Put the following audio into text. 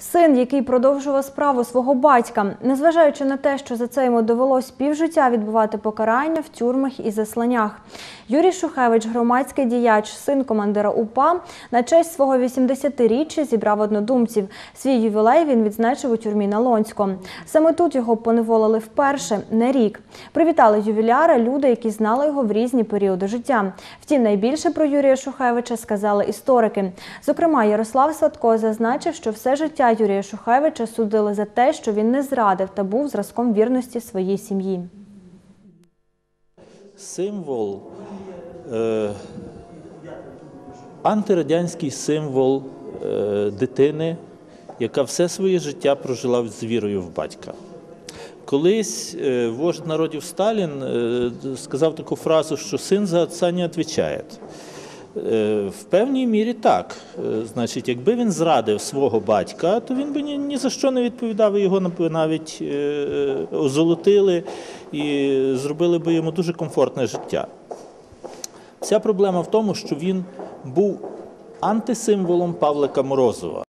Син, який продовжував справу свого батька, незважаючи на те, що за це йому довелось півжиття відбувати покарання в тюрмах і засланнях. Юрій Шухевич, громадський діяч, син командира УПА, на честь свого 80-річчя зібрав однодумців. Свій ювілей він відзначив у тюрмі на Лонську. Саме тут його поневолили вперше, не рік. Привітали ювіляра люди, які знали його в різні періоди життя. Втім, найбільше про Юрія Шухевича сказали історики. Зокрема, Ярослав Садко зазначив, що все життя Юрія Шухевича судили за те, що він не зрадив та був зразком вірності своїй сім'ї. символ, е, антирадянський символ е, дитини, яка все своє життя прожила з вірою в батька. Колись е, вождь народів Сталін сказав таку фразу, що син за отця не відповідає. Е, В певній мірі так. Е, Значить, якби він зрадив свого батька, то він би ні, ні за що не відповідав, і його навіть е, озолотили і зробили би йому дуже комфортне життя. Вся проблема в тому, що він був антисимволом Павлика Морозова.